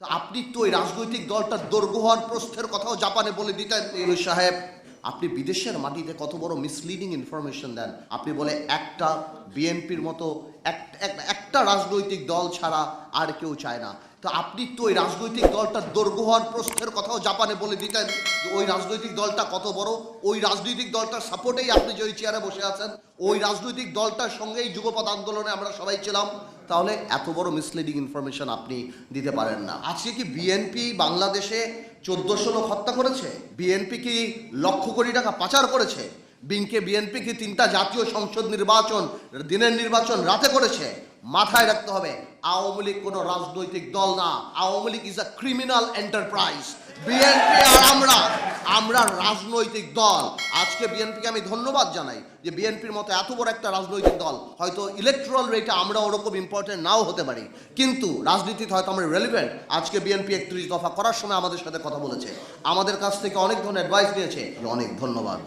তো আপনি তো ওই রাজনৈতিক দলটার দৈর্ঘ্য হওয়ার প্রশ্নের কথাও জাপানে বলে দিতেন সাহেব। আপনি বিদেশের মাটিতে কত বড় মিসলিডিং ইনফরমেশন দেন। আপনি বলে একটা বিএনপির মতো এক- একটা রাজনৈতিক দল ছাড়া আর কেউ চায় না। তো আপনি তো ওই রাজনৈতিক দলটার দৈর্ঘ্য হওয়ার প্রস্থের কথাও জাপানে বলে দিতেন যে ওই রাজনৈতিক দলটা কত বড়। ওই রাজনৈতিক দলটার সাপোর্টেই আপনি যে ওই চেয়ারে বসে আছেন, ওই রাজনৈতিক দলটার সঙ্গেই যুগপৎ আন্দোলনে আমরা সবাই ছিলাম। তাহলে এত বড় মিসলিডিং ইনফরমেশন আপনি দিতে পারেন না। আজকে কি বিএনপি বাংলাদেশে চোদ্দশো লোক হত্যা করেছে? বিএনপি কি লক্ষ কোটি টাকা পাচার করেছে? বিংকে বিএনপি কি তিনটা জাতীয় সংসদ নির্বাচন, দিনের নির্বাচন রাতে করেছে? মাথায় রাখতে হবে, আওয়ামী লীগ কোনো রাজনৈতিক দল না। Awami League is a criminal enterprise BNP আর আমরা আমরা রাজনৈতিক দল। আজকে বিএনপিকে আমি ধন্যবাদ জানাই যে বিএনপির মতো এত বড় একটা রাজনৈতিক দল, হয়তো ইলেকট্রাল রেটে আমরা ওরকম ইম্পর্টেন্ট নাও হতে পারি। কিন্তু রাজনীতিতে হয়তো আমরা রেলিভেন্ট আজকে বিএনপি একত্রিশ দফা করার সময় আমাদের সাথে কথা বলেছে। আমাদের কাছ থেকে অনেক ধরনের অ্যাডভাইস নিয়েছে। অনেক ধন্যবাদ।